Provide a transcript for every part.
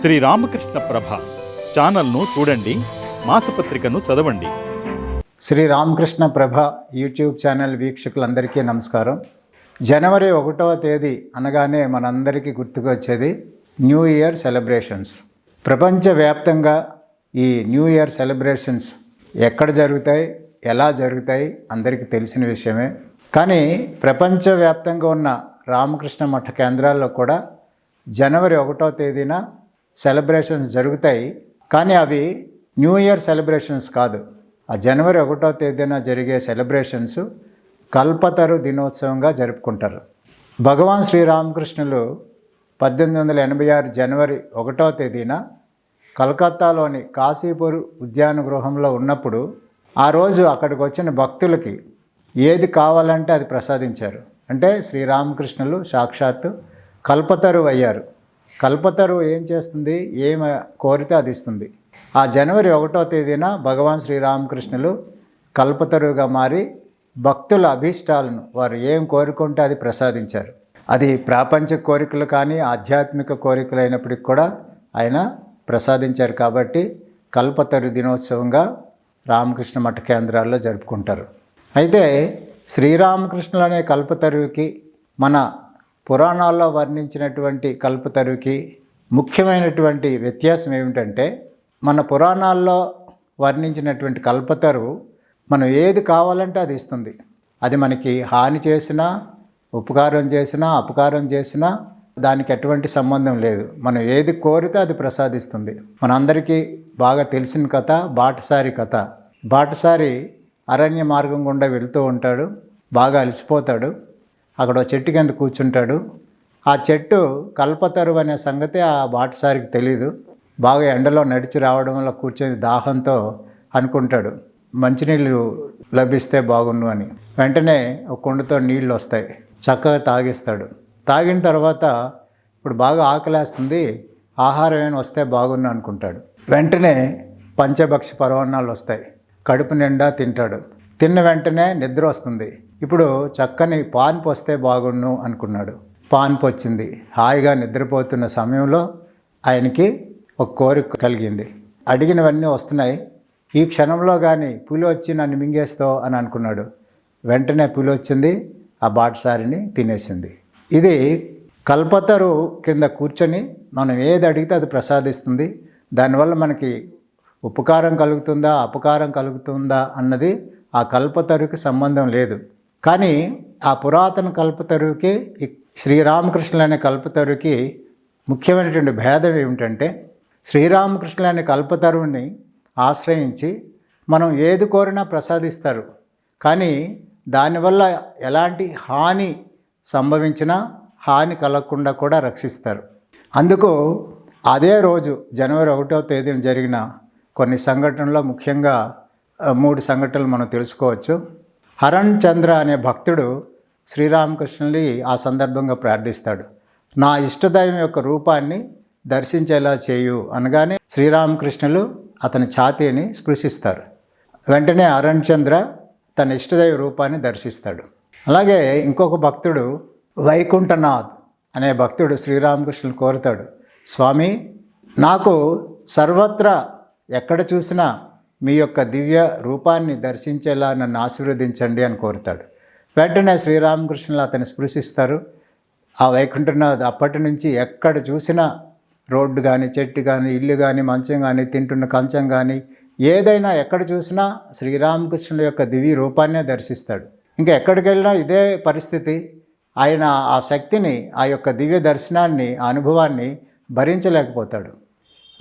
శ్రీ రామకృష్ణ ప్రభ ఛానల్ను చూడండి మాసపత్రికను చదవండి. శ్రీ రామకృష్ణ ప్రభ యూట్యూబ్ ఛానల్ వీక్షకులందరికీ నమస్కారం. జనవరి ఒకటవ తేదీ అనగానే మనందరికీ గుర్తుకొచ్చేది న్యూ ఇయర్ సెలబ్రేషన్స్. ప్రపంచవ్యాప్తంగా ఈ న్యూ ఇయర్ సెలబ్రేషన్స్ ఎక్కడ జరుగుతాయి ఎలా జరుగుతాయి అందరికీ తెలిసిన విషయమే. కానీ ప్రపంచవ్యాప్తంగా ఉన్న రామకృష్ణ మఠ కేంద్రాల్లో కూడా జనవరి ఒకటో తేదీన సెలబ్రేషన్స్ జరుగుతాయి. కానీ అవి న్యూ ఇయర్ సెలబ్రేషన్స్ కాదు. ఆ జనవరి ఒకటో తేదీన జరిగే సెలబ్రేషన్స్ కల్పతరు దినోత్సవంగా జరుపుకుంటారు. భగవాన్ శ్రీరామకృష్ణులు పద్దెనిమిది వందల ఎనభై ఆరు జనవరి ఒకటో తేదీన కలకత్తాలోని కాశీపూర్ ఉద్యాన గృహంలో ఉన్నప్పుడు ఆ రోజు అక్కడికి వచ్చిన భక్తులకి ఏది కావాలంటే అది ప్రసాదించారు. అంటే శ్రీరామకృష్ణులు సాక్షాత్తు కల్పతరు అయ్యారు కల్పతరు ఏం చేస్తుంది? ఏమి కోరితే అది ఇస్తుంది. ఆ జనవరి ఒకటో తేదీన భగవాన్ శ్రీరామకృష్ణులు కల్పతరుగా మారి భక్తుల అభీష్టాలను వారు ఏం కోరుకుంటే అది ప్రసాదించారు. అది ప్రాపంచిక కోరికలు కానీ ఆధ్యాత్మిక కోరికలు అయినప్పటికి కూడా ఆయన ప్రసాదించారు కాబట్టి కల్పతరు దినోత్సవంగా రామకృష్ణ మఠ కేంద్రాల్లో జరుపుకుంటారు. అయితే శ్రీరామకృష్ణులు అనే కల్పతరువుకి మన పురాణాల్లో వర్ణించినటువంటి కల్పతరుకి ముఖ్యమైనటువంటి వ్యత్యాసం ఏమిటంటే మన పురాణాల్లో వర్ణించినటువంటి కల్పతరు మనం ఏది కావాలంటే అది ఇస్తుంది. అది మనకి హాని చేసినా ఉపకారం చేసినా అపకారం చేసినా దానికి ఎటువంటి సంబంధం లేదు. మనం ఏది కోరితే అది ప్రసాదిస్తుంది. మనందరికీ బాగా తెలిసిన కథ బాటసారి కథ. బాటసారి అరణ్య మార్గం గుండా వెళ్తూ ఉంటాడు. బాగా అలసిపోతాడు. అక్కడ చెట్టు కింద కూర్చుంటాడు. ఆ చెట్టు కల్పతరు అనే సంగతి ఆ బాటసారికి తెలియదు బాగా ఎండలో నడిచి రావడం వల్ల కూర్చొని దాహంతో అనుకుంటాడు. మంచినీళ్ళు లభిస్తే బాగుండు అని. వెంటనే ఒక కుండతో నీళ్ళు వస్తాయి. చక్కగా తాగిస్తాడు. తాగిన తర్వాత ఇప్పుడు బాగా ఆకలేస్తుంది. ఆహారం ఏమైనా వస్తే బాగుండు అనుకుంటాడు. వెంటనే పంచభక్ష పరవాన్నాలు వస్తాయి. కడుపు నిండా తింటాడు. తిన్న వెంటనే నిద్ర వస్తుంది. ఇప్పుడు చక్కని పాన్పు వస్తే బాగుండు అనుకున్నాడు. పాన్పు వచ్చింది హాయిగా నిద్రపోతున్న సమయంలో ఆయనకి ఒక కోరిక కలిగింది. అడిగినవన్నీ వస్తున్నాయి. ఈ క్షణంలో కానీ పులి వచ్చి నన్ను మింగేస్తావు అని అనుకున్నాడు. వెంటనే పులి వచ్చింది. ఆ బాటసారిని తినేసింది. ఇది కల్పతరు కింద కూర్చొని మనం ఏది అడిగితే అది ప్రసాదిస్తుంది. దానివల్ల మనకి ఉపకారం కలుగుతుందా అపకారం కలుగుతుందా అన్నది ఆ కల్పతరుకి సంబంధం లేదు. కానీ ఆ పురాతన కల్పతరువుకి శ్రీరామకృష్ణులు అనే కల్పతరువుకి ముఖ్యమైనటువంటి భేదం ఏమిటంటే శ్రీరామకృష్ణులు అనే కల్పతరువుని ఆశ్రయించి మనం ఏది కోరినా ప్రసాదిస్తారు. కానీ దానివల్ల ఎలాంటి హాని సంభవించినా హాని కలగకుండా కూడా రక్షిస్తారు. అందుకు అదే రోజు జనవరి ఒకటో తేదీన జరిగిన కొన్ని సంఘటనలో ముఖ్యంగా మూడు సంఘటనలు మనం తెలుసుకోవచ్చు. హరణ్ చంద్ర అనే భక్తుడు శ్రీరామకృష్ణుని ఆ సందర్భంగా ప్రార్థిస్తాడు. నా ఇష్టదైవం యొక్క రూపాన్ని దర్శించేలా చేయు అనగానే శ్రీరామకృష్ణులు అతని ఛాతీని స్పృశిస్తారు. వెంటనే అరణ్ చంద్ర తన ఇష్టదైవ రూపాన్ని దర్శిస్తాడు. అలాగే ఇంకొక భక్తుడు వైకుంఠనాథ్ అనే భక్తుడు శ్రీరామకృష్ణుని కోరుతాడు. స్వామి నాకు సర్వత్రా ఎక్కడ చూసినా మీ యొక్క దివ్య రూపాన్ని దర్శించేలా నన్ను ఆశీర్వదించండి అని కోరుతాడు. వెంటనే శ్రీరామకృష్ణులు అతన్ని స్పృశిస్తారు. ఆ వైకుంఠనాథ్ అప్పటి నుంచి ఎక్కడ చూసినా రోడ్డు కానీ చెట్టు కానీ ఇల్లు కానీ మంచం కానీ తింటున్న కంచం కానీ ఏదైనా ఎక్కడ చూసినా శ్రీరామకృష్ణుల యొక్క దివ్య రూపాన్నే దర్శిస్తాడు. ఇంకా ఎక్కడికి వెళ్ళినా ఇదే పరిస్థితి. ఆయన ఆ శక్తిని ఆ యొక్క దివ్య దర్శనాన్ని ఆ అనుభవాన్ని భరించలేకపోతాడు.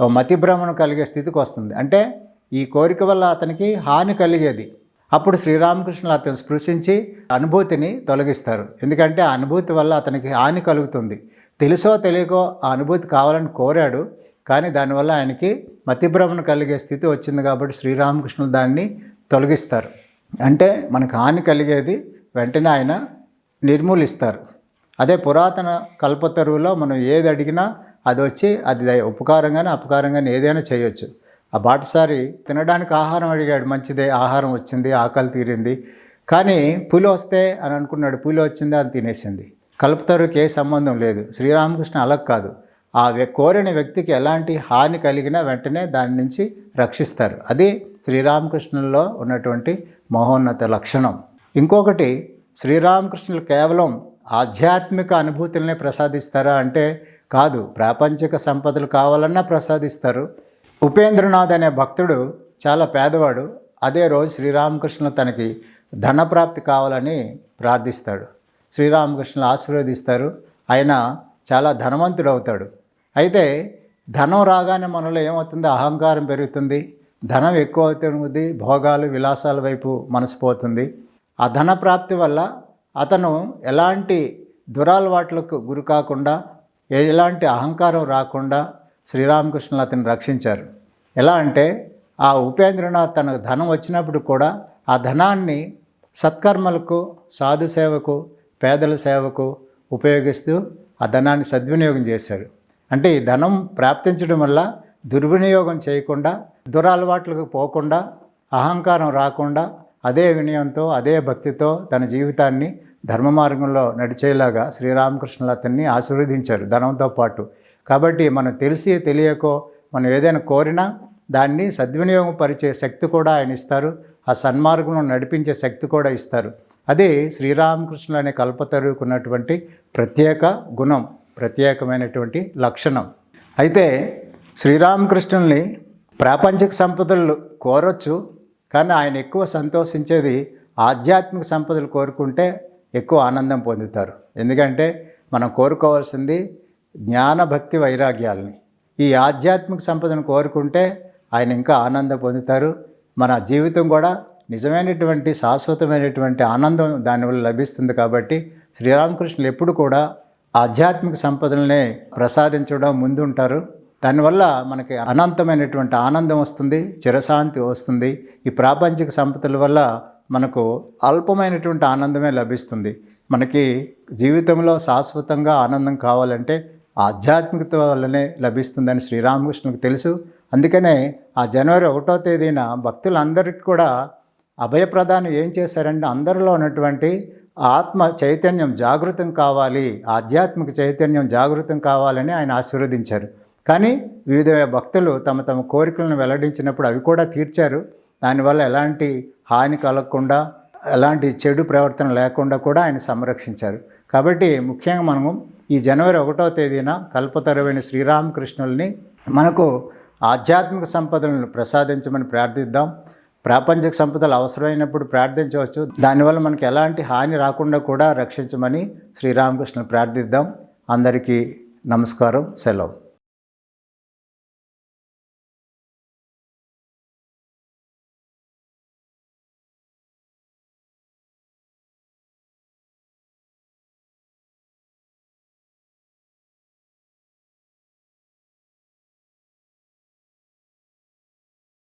ఓ మతి కలిగే స్థితికి వస్తుంది. అంటే ఈ కోరిక వల్ల అతనికి హాని కలిగేది. అప్పుడు శ్రీరామకృష్ణులు అతను స్పృశించి అనుభూతిని తొలగిస్తారు. ఎందుకంటే ఆ అనుభూతి వల్ల అతనికి హాని కలుగుతుంది. తెలుసో తెలియకో ఆ అనుభూతి కావాలని కోరాడు. కానీ దానివల్ల ఆయనకి మతిభ్రమణ కలిగే స్థితి వచ్చింది కాబట్టి శ్రీరామకృష్ణులు దాన్ని తొలగిస్తారు. అంటే మనకు హాని కలిగేది వెంటనే ఆయన నిర్మూలిస్తారు. అదే పురాతన కల్పతరువులో మనం ఏది అడిగినా అది వచ్చి అది ఉపకారంగానే అపకారంగానే ఏదైనా చేయొచ్చు. ఆ బాటసారి తినడానికి ఆహారం అడిగాడు. మంచిదే ఆహారం వచ్చింది ఆకలి తీరింది. కానీ పులి వస్తే అని అనుకున్నాడు. పులి వచ్చింది అని తినేసింది. కల్పతరుకి ఏ సంబంధం లేదు. శ్రీరామకృష్ణ అలా కాదు. ఆ కోరిన వ్యక్తికి ఎలాంటి హాని కలిగినా వెంటనే దాని నుంచి రక్షిస్తారు. అది శ్రీరామకృష్ణుల్లో ఉన్నటువంటి మహోన్నత లక్షణం. ఇంకొకటి శ్రీరామకృష్ణులు కేవలం ఆధ్యాత్మిక అనుభూతులనే ప్రసాదిస్తారా అంటే కాదు. ప్రాపంచిక సంపదలు కావాలన్నా ప్రసాదిస్తారు. ఉపేంద్రనాథ్ అనే భక్తుడు చాలా పేదవాడు. అదే రోజు శ్రీరామకృష్ణులు తనకి ధనప్రాప్తి కావాలని ప్రార్థిస్తాడు. శ్రీరామకృష్ణులు ఆశీర్వదిస్తారు. ఆయన చాలా ధనవంతుడు అవుతాడు అయితే ధనం రాగానే మనలో ఏమవుతుంది? అహంకారం పెరుగుతుంది. ధనం ఎక్కువ అవుతుంది భోగాలు విలాసాల వైపు మనసు పోతుంది. ఆ ధన ప్రాప్తి వల్ల అతను ఎలాంటి దురాలవాట్లకు గురి కాకుండా ఎలాంటి అహంకారం రాకుండా శ్రీరామకృష్ణులు అతన్ని రక్షించారు. ఎలా అంటే ఆ ఉపేంద్రనాథ్ తనకు ధనం వచ్చినప్పుడు కూడా ఆ ధనాన్ని సత్కర్మలకు సాధు సేవకు పేదల సేవకు ఉపయోగిస్తూ ఆ ధనాన్ని సద్వినియోగం చేశాడు అంటే ఈ ధనం ప్రాప్తించడం వల్ల దుర్వినియోగం చేయకుండా దురలవాట్లకు పోకుండా అహంకారం రాకుండా అదే వినయంతో అదే భక్తితో తన జీవితాన్ని ధర్మ మార్గంలో నడిచేలాగా శ్రీరామకృష్ణులు అతన్ని ఆశీర్వదించారు ధనంతో పాటు. కాబట్టి మనం తెలిసి తెలియకో మనం ఏదైనా కోరినా దాన్ని సద్వినియోగపరిచే శక్తి కూడా ఆయన ఇస్తారు. ఆ సన్మార్గంలో నడిపించే శక్తి కూడా ఇస్తారు. అదే శ్రీరామకృష్ణులు అనే కల్పతరువుకున్నటువంటి ప్రత్యేక గుణం ప్రత్యేకమైనటువంటి లక్షణం. అయితే శ్రీరామకృష్ణుల్ని ప్రాపంచిక సంపదలు కోరొచ్చు కానీ ఆయన ఎక్కువ సంతోషించేది ఆధ్యాత్మిక సంపదలు కోరుకుంటే ఎక్కువ ఆనందం పొందుతారు. ఎందుకంటే మనం కోరుకోవాల్సింది జ్ఞాన భక్తి వైరాగ్యాలని. ఈ ఆధ్యాత్మిక సంపదను కోరుకుంటే ఆయన ఇంకా ఆనందం పొందుతారు. మన జీవితం కూడా నిజమైనటువంటి శాశ్వతమైనటువంటి ఆనందం దానివల్ల లభిస్తుంది కాబట్టి శ్రీరామకృష్ణులు ఎప్పుడు కూడా ఆధ్యాత్మిక సంపదలనే ప్రసాదించడం ముందుంటారు. దానివల్ల మనకి అనంతమైనటువంటి ఆనందం వస్తుంది చిరశాంతి వస్తుంది. ఈ ప్రాపంచిక సంపదల వల్ల మనకు అల్పమైనటువంటి ఆనందమే లభిస్తుంది. మనకి జీవితంలో శాశ్వతంగా ఆనందం కావాలంటే ఆధ్యాత్మికత వల్లనే లభిస్తుందని శ్రీరామకృష్ణుకు తెలుసు. అందుకనే ఆ జనవరి ఒకటో తేదీన భక్తులందరికీ కూడా అభయప్రదానం ఏం చేశారంటే అందరిలో ఉన్నటువంటి ఆత్మ చైతన్యం జాగృతం కావాలి ఆధ్యాత్మిక చైతన్యం జాగృతం కావాలని ఆయన ఆశీర్వదించారు. కానీ వివిధ భక్తులు తమ తమ కోరికలను వెల్లడించినప్పుడు అవి కూడా తీర్చారు. దానివల్ల ఎలాంటి హాని కలగకుండా ఎలాంటి చెడు ప్రవర్తన లేకుండా కూడా ఆయన సంరక్షించారు. కాబట్టి ముఖ్యంగా మనము ఈ జనవరి ఒకటో తేదీన కల్పతరువైన శ్రీరామకృష్ణుల్ని మనకు ఆధ్యాత్మిక సంపదలను ప్రసాదించమని ప్రార్థిద్దాం. ప్రాపంచిక సంపదలు అవసరమైనప్పుడు ప్రార్థించవచ్చు. దానివల్ల మనకు ఎలాంటి హాని రాకుండా కూడా రక్షించమని శ్రీరామకృష్ణుని ప్రార్థిద్దాం. అందరికీ నమస్కారం. సెలవు.